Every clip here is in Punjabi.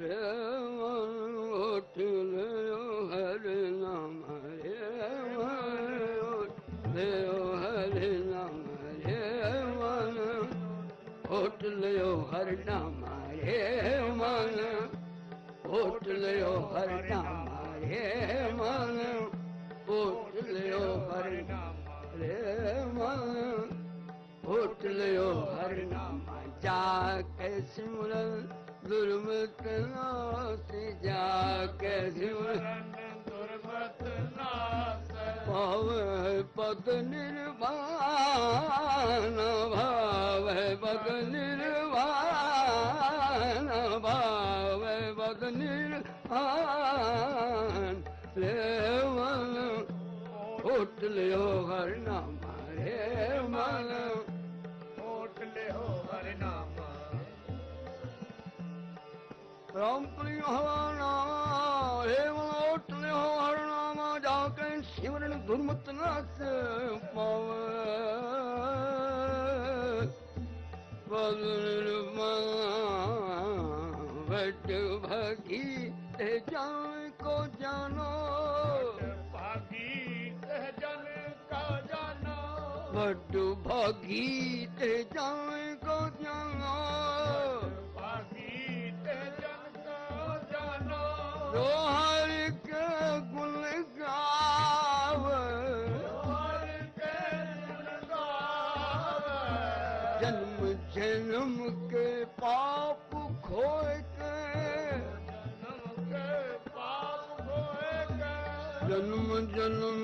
ਮਨ ਉਠ ਲਿਓ ਹਰਿ ਨਾਮ ਹਰੇ ਮਨ ਉਠ ਲਿਓ ਹਰਿ ਨਾਮ ਹਰੇ ਮਨ ਉਠ ਲਿਓ ਹਰਿ ਨਾਮ ਹਰੇ ਮਨ ਉਠ ਲਿਓ ਹਰਿ ਨਾਮ ਹਰੇ ਮਨ ਉਠ ਲਿਓ ਹਰਿ ਨਾਮ ਹਰੇ ਮਨ ਉਠ ਲਿਓ ਹਰਿ ਨਾਮ जाके सिमरन दुर्मृत नासीं जाके सिमरन दुर्मत भाव पतनि ब भाव लियो हर नाम रे मन। उठ लियो ਰਾਮ ਪ੍ਰਿਯ ਹਵਾ ਨਾਮ ਰੇ ਮਨ ਉੱਠ ਲਿਓ ਹਰ ਨਾਮ ਜਾ ਕੇ ਸਿਮਰਨ ਦੁਰਮਤ ਨਾਸ ਪਾਵੇ। ਪਦ ਨਿਰਵਾਣ ਵਟ ਭਗੀ ਤੇ ਜਾਣ ਕੋ ਜਾਨੋ। ਭਾਗੀ ਇਹ ਜਨ ਕਾ ਜਾਨੋ। ਵੱਡੂ ਭਾਗੀ ਤੇ ਜਾਏ ਕੋ ਜਾਣਾ गुलग जनम जनम के पाप ख पाप जनम जनम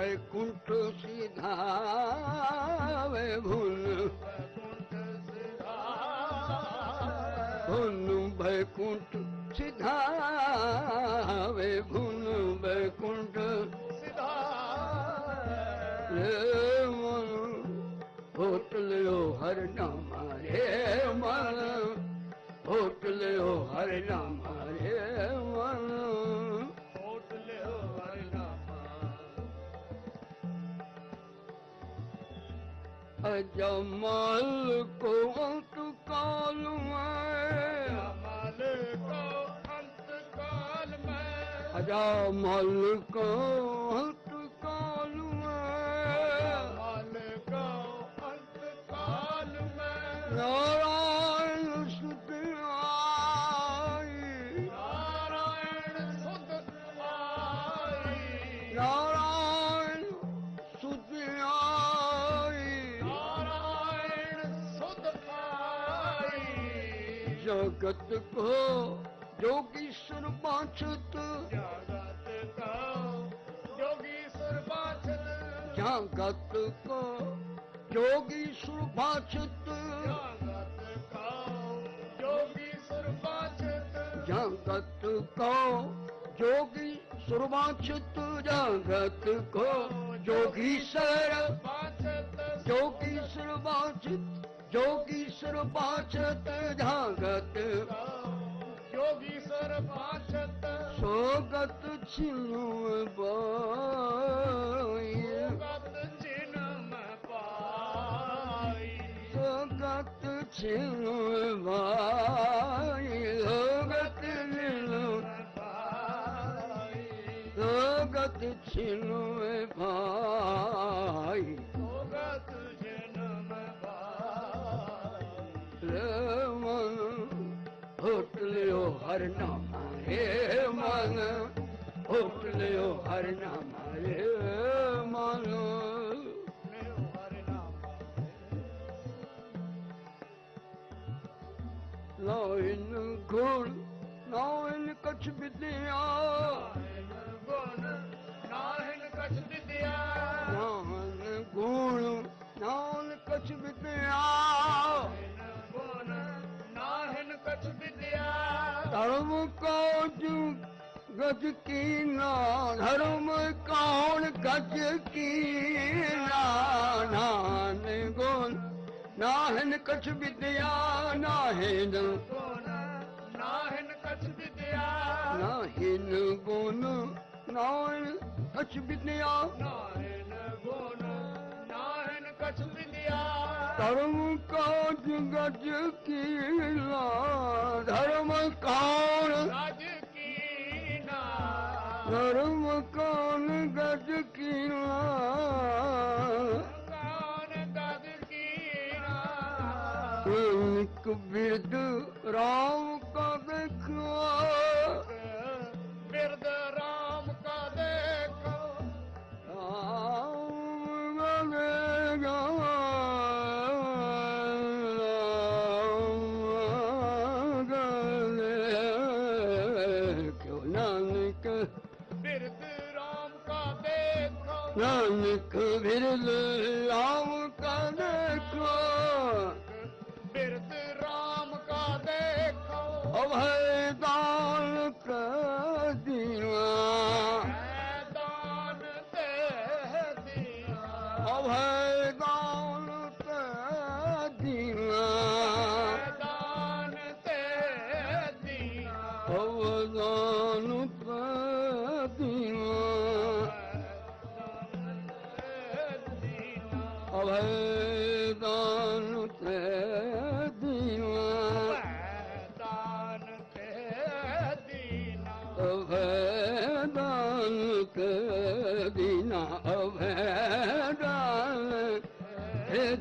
ਭੂਲ ਬੈਕੁੰਠ ਸਿਧਾਵੇ ਭੂਲ ਕੁੰਟ ਸਿਧਾ ਭੁਨ ਬੈਕੁੰਠ ਸਿਧਾਵੇ ਭੁਨ ਬੈਕੁੰਠ ਸਿਧਾ ਰੇ ਮਨ ਹੋਟ ਲਿਓ ਹਰ ਨਾਮ ਰੇ ਮਨ ਹੋਟ अजमल को अजम को ਜਗਤ ਕੋ ਜੋਗੀ ਸਰਬਾਛਤ ਜਗਤ ਕੋ ਜੋਗੀ ਸਰਬਾਛਤ ਜਗਤ ਕੋ ਜੋਗੀ ਸਰਬਾਛਤ ਜਗਤ ਕੋ ਜੋਗੀ ਸਰਬਾਛਤ ਜਗਤ ਕੋ ਜੋਗੀ ਸਰਬਾਛਤ ਜਗਤ ਕੋ ਜੋਗੀ ਸਰ ਬਾਛਤ ਜੋਗੀ ਸਰਬਾਛਤ ਜੋਗੀ ਸਰਬਾਛਤ ਜਗਤ ਜੋਗੀ ਸਰਬਾਛਤ ਸੋਗਤ ਛਿਨੂ ਬਾਈ ਗਤ ਜਨਮ ਪਾਈ। ਸੋਗਤ ਛਿਨੂ ਬਾਈ ਸੋਗਤ ਛਿਨੂ ਸੋਗਤ ਛਿਨੂ ਹਰ ਨਾਮ ਰੇ ਮਨ ਹੋਟ ਲਿਓ ਹਰ ਨਾਮ ਰੇ ਮਨ ਲਿਓ ਲੋਇਨ ਗੁਣ ਲੋਇਨ ਕਛ ਵਿਦਿਆ ਨਾਹਿਨ ਗੁਣ ਨਾਹਿਨ ਕਛ ਵਿਦਿਆ ਨਾਨ ਗੁਣ ਨਾਨ ਕਛ ਵਿਦਿਆ ਧਰਮ ਕੋ ਜੁ ਗਜ ਕੀ ਨਾ ਧਰਮ ਕੌਣ ਗਜ ਕੀ ਨਾ ਨਾਨ ਗੁਣ ਨਾਹਨ ਕਛ ਵਿਦਿਆ ਨਾਹਿਨ ਗੁਣ ਨਾਹਿਨ ਕਛ ਵਿਦਿਆ। ਨਾਹਿਨ ਗੁਣ ਨਾਹਨ ਕਛ ਵਿਦਿਆ। ਨਾਹਿਨ ਗੁਣ ਨਾਹਿਨ ਕਛ ਵਿਦਿਆ। ਧਰਮ ਕੋ ਜੁ ਗਜ ਕੀ ਨਾ। ਧਰਮ ਕੌਣ ਰਾਜ ਕੀਨਾ ਧਰਮ ਕੌਣ ਗਜ ਕੀਨਾ ਕੌਣ ਗਦ ਕੀਨਾ ਇੱਕ ਬਿਰਦ ਰਾਮ ਕਾ ਦੇਖੋ Yanık bir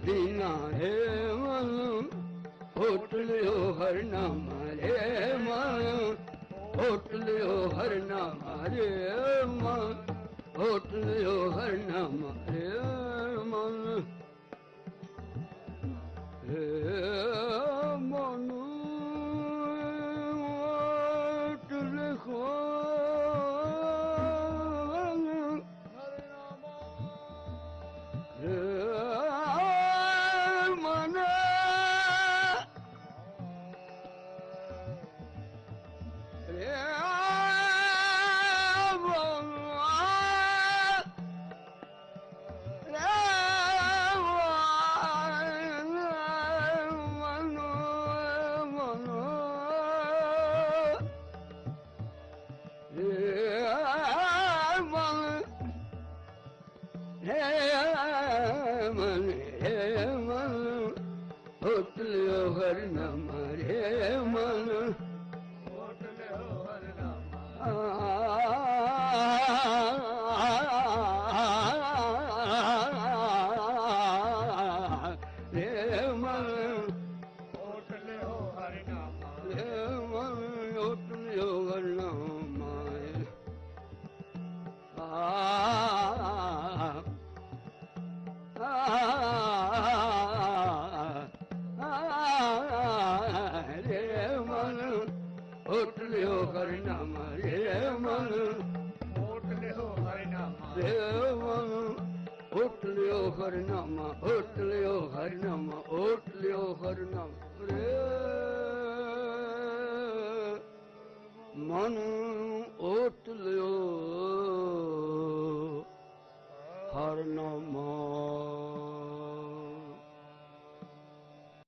ਹੈ ਹੈ ਮਨ ਹੋਟ ਲਿਓ ਹਰ ਨਾਮ ਰੇ ਮਨ ਹੋਟ ਲਿਓ ਹਰ ਨਾਮ ਰੇ ਮਨ ਹੋਟ ਲਿਓ ਹਰ ਨਾਮ ਰੇ ਮਨ। ਰੇ मन हे मन पुतलियो वर न हे मन રે મન ઓટલ્યો હરિનામ રે મન ઓટલ્યો હરિનામ રે મન ઓટલ્યો હરિનામ ઓટલ્યો હરિનામ ઓટલ્યો હરિનામ રે મન ઓટલ્યો ਹਰ ਨਾਮ